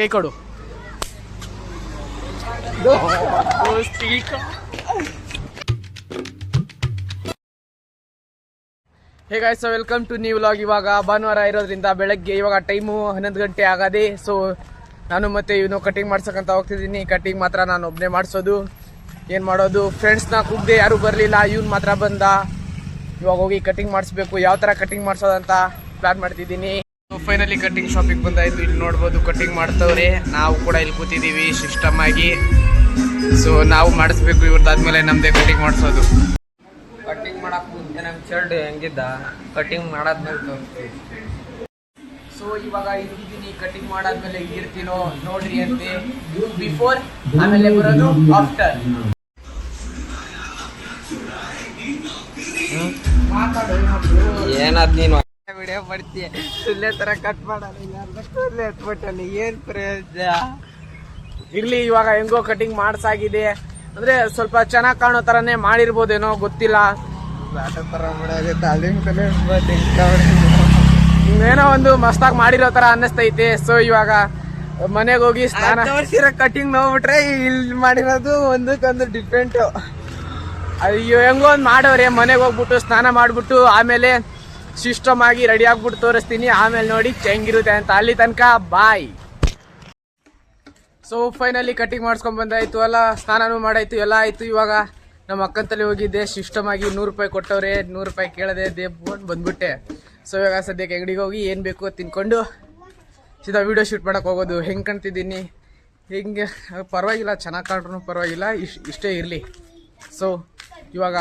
ಕೈ ಕೊಡು. ಹೇಗ so welcome to new vlog ಇವಾಗ ಭಾನುವಾರ ಇರೋದ್ರಿಂದ ಬೆಳಗ್ಗೆ ಇವಾಗ ಟೈಮು ಹನ್ನೊಂದು ಗಂಟೆ ಆಗದೆ ಸೊ ನಾನು ಮತ್ತೆ ಇವನು ಕಟಿಂಗ್ ಮಾಡ್ಸಕ್ಕಂತ ಹೋಗ್ತಿದ್ದೀನಿ. ಕಟಿಂಗ್ ಮಾತ್ರ ನಾನು ಒಬ್ಬನೇ ಮಾಡಿಸೋದು. ಏನು ಮಾಡೋದು? ಫ್ರೆಂಡ್ಸ್ನ ಕೂಗದೆ ಯಾರೂ ಬರಲಿಲ್ಲ. ಇವ್ನು ಮಾತ್ರ ಬಂದ. ಇವಾಗ ಹೋಗಿ ಕಟಿಂಗ್ ಮಾಡಿಸ್ಬೇಕು. ಯಾವ ಥರ ಕಟಿಂಗ್ ಮಾಡಿಸೋದಂತ ಪ್ಲಾನ್ ಮಾಡ್ತಿದ್ದೀನಿ. ಫೈನಲಿ ಕಟಿಂಗ್ ಶಾಪಿಗೆ ಬಂದಾಯ್ತು. ಇಲ್ಲಿ ನೋಡ್ಬೋದು ಕಟಿಂಗ್ ಮಾಡ್ತವ್ರೆ. ನಾವು ಕೂಡ ಇಲ್ಲಿ ಕೂತಿದ್ದೀವಿ ಸಿಸ್ಟಮ್ ಆಗಿ. ಸೊ ನಾವು ಮಾಡಿಸ್ಬೇಕು. ಇವ್ರದ್ದಾದ್ಮೇಲೆ ನಮ್ಮದೇ ಕಟಿಂಗ್ ಮಾಡಿಸೋದು. ಕಟಿಂಗ್ ಮಾಡಕ್ಕೆ ಮುಂಚೆ ಚರ್ಡ್ ಶರ್ಟ್ ಹೆಂಗಿದ್ದ? ಕಟಿಂಗ್ ಮಾಡಾದ್ಮೇಲೆ ತೋರಿಸ್ತೀವಿ ಸೊ ಇವಾಗ ಇದ್ದೀನಿ ಕಟಿಂಗ್ ಮಾಡಾದ್ಮೇಲೆ ಇರ್ತೀನೋ ನೋಡ್ರಿ ಅಂತೆ. ಬಿಫೋರ್ ಆಮೇಲೆ ಬರೋದು ಆಫ್ಟರ್ ಏನಾದ್ ನೀನು? ವಿಡಿಯೋ ಮಾಡ್ತೀಯ ಸುಳ್ಳೆ ತರ ಕಟ್ ಮಾಡಲ್ಲ ಸುಳ್ಳೆ ಎತ್ಬಿಟ್ಟಲ್ಲ. ಏನ್ ಪ್ರಯೋಜನ? ಇರ್ಲಿ ಇವಾಗ ಹೆಂಗೋ ಕಟಿಂಗ್ ಮಾಡ್ಸಾಗಿದೆ. ಅಂದ್ರೆ ಸ್ವಲ್ಪ ಚೆನ್ನಾಗಿ ಕಾಣೋ ತರನೇ ಮಾಡಿರ್ಬೋದೇನೋ ಗೊತ್ತಿಲ್ಲ. ಏನೋ ಒಂದು ಮಸ್ತಾಗಿ ಮಾಡಿರೋ ತರ ಅನ್ನಿಸ್ತೈತೆ. ಸೊ ಇವಾಗ ಮನೆಗೆ ಹೋಗಿ ಸ್ನಾನ ತೋರ್ಸಿರೋ ಕಟಿಂಗ್ ನೋಡ್ಬಿಟ್ರೆ ಇಲ್ಲಿ ಮಾಡಿರೋದು ಒಂದಕ್ಕೊಂದು ಡಿಫ್ರೆಂಟ್ ಅಯ್ಯೋ ಹೆಂಗೋ ಒಂದು ಮಾಡೋರೆ. ಮನೆಗೆ ಹೋಗ್ಬಿಟ್ಟು ಸ್ನಾನ ಮಾಡಿಬಿಟ್ಟು ಆಮೇಲೆ ಸಿಸ್ಟಮ್ ಆಗಿ ರೆಡಿ ಆಗ್ಬಿಟ್ಟು ತೋರಿಸ್ತೀನಿ. ಆಮೇಲೆ ನೋಡಿ ಚೆಂಗಿರುತ್ತೆ ಅಂತ. ಅಲ್ಲಿ ತನಕ ಬಾಯ್ ಸೊ ಫೈನಲಿ ಕಟಿಂಗ್ ಮಾಡಿಸ್ಕೊಂಡ್ ಬಂದಾಯ್ತು ಎಲ್ಲ ಸ್ನಾನನೂ ಮಾಡಾಯ್ತು, ಎಲ್ಲ ಆಯ್ತು. ಇವಾಗ ನಮ್ಮ ಅಕ್ಕನ ತಲೆ ಹೋಗಿದ್ದೆ ಸಿಸ್ಟಮ್ ಆಗಿ ನೂರು ರೂಪಾಯಿ ಕೊಟ್ಟವ್ರೆ. ನೂರು ರೂಪಾಯಿ ಕೇಳದೆ ದೇಬ್ ಬಂದ್ಬಿಟ್ಟೆ. ಸೊ ಇವಾಗ ಸದ್ಯಕ್ಕೆ ಅಂಗಡಿಗೆ ಹೋಗಿ ಏನು ಬೇಕು ತಿನ್ಕೊಂಡು ಸೀದಾ ವಿಡಿಯೋ ಶೂಟ್ ಮಾಡಕ್ಕೆ ಹೋಗೋದು. ಹೆಂಗೆ ಕಾಣ್ತಿದ್ದೀನಿ? ಹೆಂಗೆ ಪರವಾಗಿಲ್ಲ, ಚೆನ್ನಾಗಿ ಕಾಣ್ರೂ, ಪರವಾಗಿಲ್ಲ. ಇಷ್ಟೇ ಇರಲಿ. ಸೊ ಇವಾಗ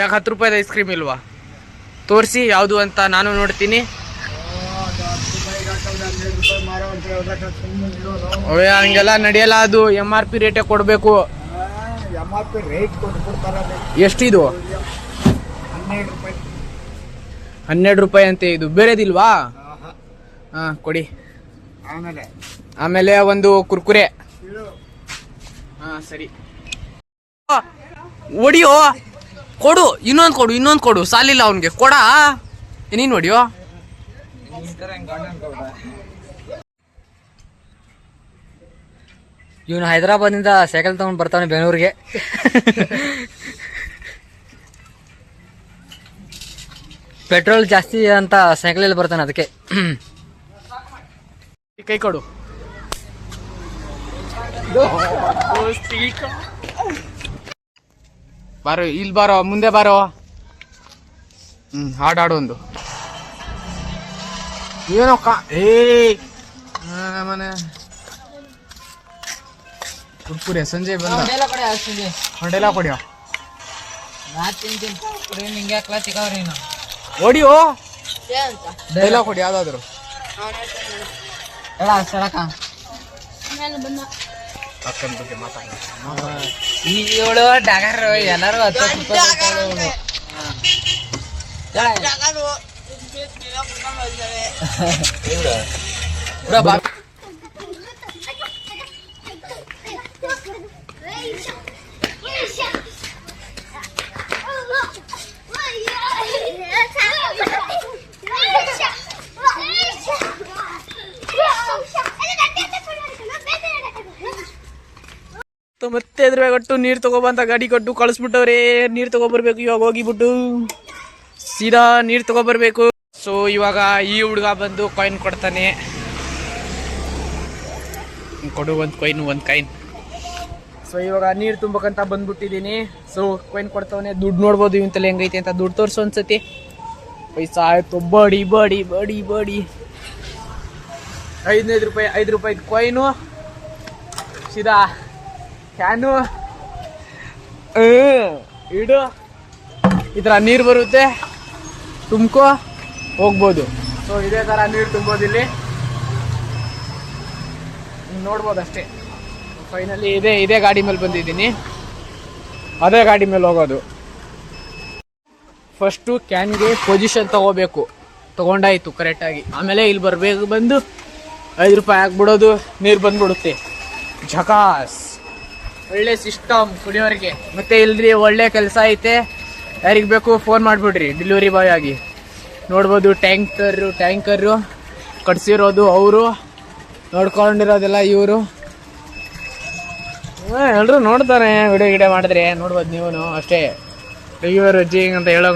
ಯಾಕೆ ಹತ್ತು ರೂಪಾಯಿದು ಐಸ್ ಕ್ರೀಮ್ ಇಲ್ವಾ? ತೋರಿಸಿ ಯಾವುದು ಅಂತ ನಾನು ನೋಡ್ತೀನಿ. ಹಂಗೆಲ್ಲ ನಡೆಯಲ್ಲ ಅದು. ಎಂ ಆರ್ ಪಿ ರೇಟೇ ಕೊಡಬೇಕು. ಎಷ್ಟಿದು? ಹನ್ನೆರಡು ರೂಪಾಯಿ ಅಂತೆ ಇದು. ಬೇರೆದಿಲ್ವಾ? ಹಾಂ, ಕೊಡಿ. ಆಮೇಲೆ ಒಂದು ಕುರ್ಕುರೆ. ಹಾಂ, ಸರಿ. ಹೊಡಿಯೋ. ಕೊಡು, ಇನ್ನೊಂದು ಕೊಡು ಇನ್ನೊಂದು ಕೊಡು. ಸಾಲಿಲ್ಲ ಅವನಿಗೆ. ಕೊಡ? ನೀನು ಹೊಡಿಯೋ? ಇವನು ಹೈದರಾಬಾದ್ನಿಂದ ಸೈಕಲ್ ತಗೊಂಡ್ ಬರ್ತಾನೆ ಬೆಂಗಳೂರಿಗೆ. ಪೆಟ್ರೋಲ್ ಜಾಸ್ತಿ ಅಂತ ಸೈಕಲಲ್ಲಿ ಬರ್ತಾನೆ ಅದಕ್ಕೆ. ಕೈ ಕೊಡು. ಬಾರೋ ಇಲ್ಲಿ ಬಾರೋ ಮುಂದೆ ಬಾರೋ. ಹ್ಮ್ ಹಾಡಾಡು ಒಂದು. ಏನೋ ಕಾ ಏ ಮನೆ ಕುರ್ಕುರೆ ಸಂಜೆ ಬಂದ. ಹೊಡೆಲ್ಲ ಕೊಡಿಯೋ? ಹೊಡಿಯೋ ಡೈಲಾಗ್ ಕೊಡಿ ಯಾವ್ದಾದ್ರು. ಅಕ್ಕನ ಬಗ್ಗೆ ಮಾತಾಡ ಇವಳು ಡಗರ್ ಎಲ್ಲರೂ ಹತ್ತು ಮತ್ತೆ ಎದುರುವೆ ಕೊಟ್ಟು ನೀರು ತಗೊಬಂತ ಗಾಡಿ ಕೊಟ್ಟು ಕಳಿಸ್ಬಿಟ್ಟವ್ರೆ. ನೀರು ತಗೊಬರ್ಬೇಕು, ಇವಾಗ ಹೋಗಿಬಿಟ್ಟು. ಸೀದಾ ನೀರು ತಗೊಬರ್ಬೇಕು. ಸೊ ಇವಾಗ ಈ ಹುಡುಗ ಬಂದು ಕಾಯಿನ್ ಕೊಡ್ತಾನೆ. ಕೊಡು ಒಂದು ಕಾಯಿನ್ ಒಂದು ಕಾಯಿನ್ ಸೊ ಇವಾಗ ನೀರು ತುಂಬಕಂತ ಬಂದ್ಬಿಟ್ಟಿದ್ದೀನಿ. ಸೊ ಕಾಯಿನ್ ಕೊಡ್ತಾವನೆ. ದುಡ್ಡು ನೋಡ್ಬೋದು ಇವಂತಲ್ಲಿ ತಲೆ ಹೆಂಗೈತೆ ಅಂತ ದುಡ್ಡು ತೋರಿಸು ಅನ್ಸತಿ ಪೈಸಾ ಆಯ್ತು. ಬಡಿ ಬಡಿ ಬಡಿ ಬಡಿ. ಐದನೈದು ರೂಪಾಯಿ, ಐದು ರೂಪಾಯಿ ಕಾಯಿನು ಸೀದಾ ಕ್ಯಾನು ಇಡು. ಈ ಥರ ನೀರು ಬರುತ್ತೆ. ತುಂಬ್ಕೊ ಹೋಗ್ಬೋದು. ಸೊ ಇದೇ ಥರ ನೀರು ತುಂಬೋದು ಇಲ್ಲಿ. ನೋಡ್ಬೋದು ಅಷ್ಟೇ. ಫೈನಲಿ ಇದೇ ಇದೇ ಗಾಡಿ ಮೇಲೆ ಬಂದಿದ್ದೀನಿ. ಅದೇ ಗಾಡಿ ಮೇಲೆ ಹೋಗೋದು. ಫಸ್ಟು ಕ್ಯಾನ್ಗೆ ಪೊಸಿಷನ್ ತಗೋಬೇಕು. ತೊಗೊಂಡಾಯಿತು ಕರೆಕ್ಟಾಗಿ ಆಮೇಲೆ ಇಲ್ಲಿ ಬರಬೇಕು ಬಂದು ಐದು ರೂಪಾಯಿ ಹಾಕ್ಬಿಡೋದು ನೀರು ಬಂದ್ಬಿಡುತ್ತೆ. ಝಕಾಸ್. ಒಳ್ಳೆ ಸಿಸ್ಟಮ್ ಕುಡಿಯೋರಿಗೆ. ಮತ್ತೆ ಇಲ್ರಿ ಒಳ್ಳೆ ಕೆಲಸ ಐತೆ. ಯಾರಿಗೆ ಬೇಕು ಫೋನ್ ಮಾಡಿಬಿಡ್ರಿ ಡೆಲಿವರಿ ಬಾಯ್ ಆಗಿ. ನೋಡ್ಬೋದು ಟ್ಯಾಂಕರು ಟ್ಯಾಂಕರು ಕಟ್ಸಿರೋದು ಅವರು, ನೋಡ್ಕೊಂಡಿರೋದೆಲ್ಲ ಇವರು. ಎಲ್ಲರೂ ನೋಡ್ತಾರೆ ವಿಡಿಯೋ ಗಿಡಿಯೋ ಮಾಡಿದ್ರೆ, ನೋಡ್ಬೋದು ನೀವು ಅಷ್ಟೇ. ಡೆಲಿವರ್ ಜಿಂಗ್ ಅಂತ ಹೇಳೋ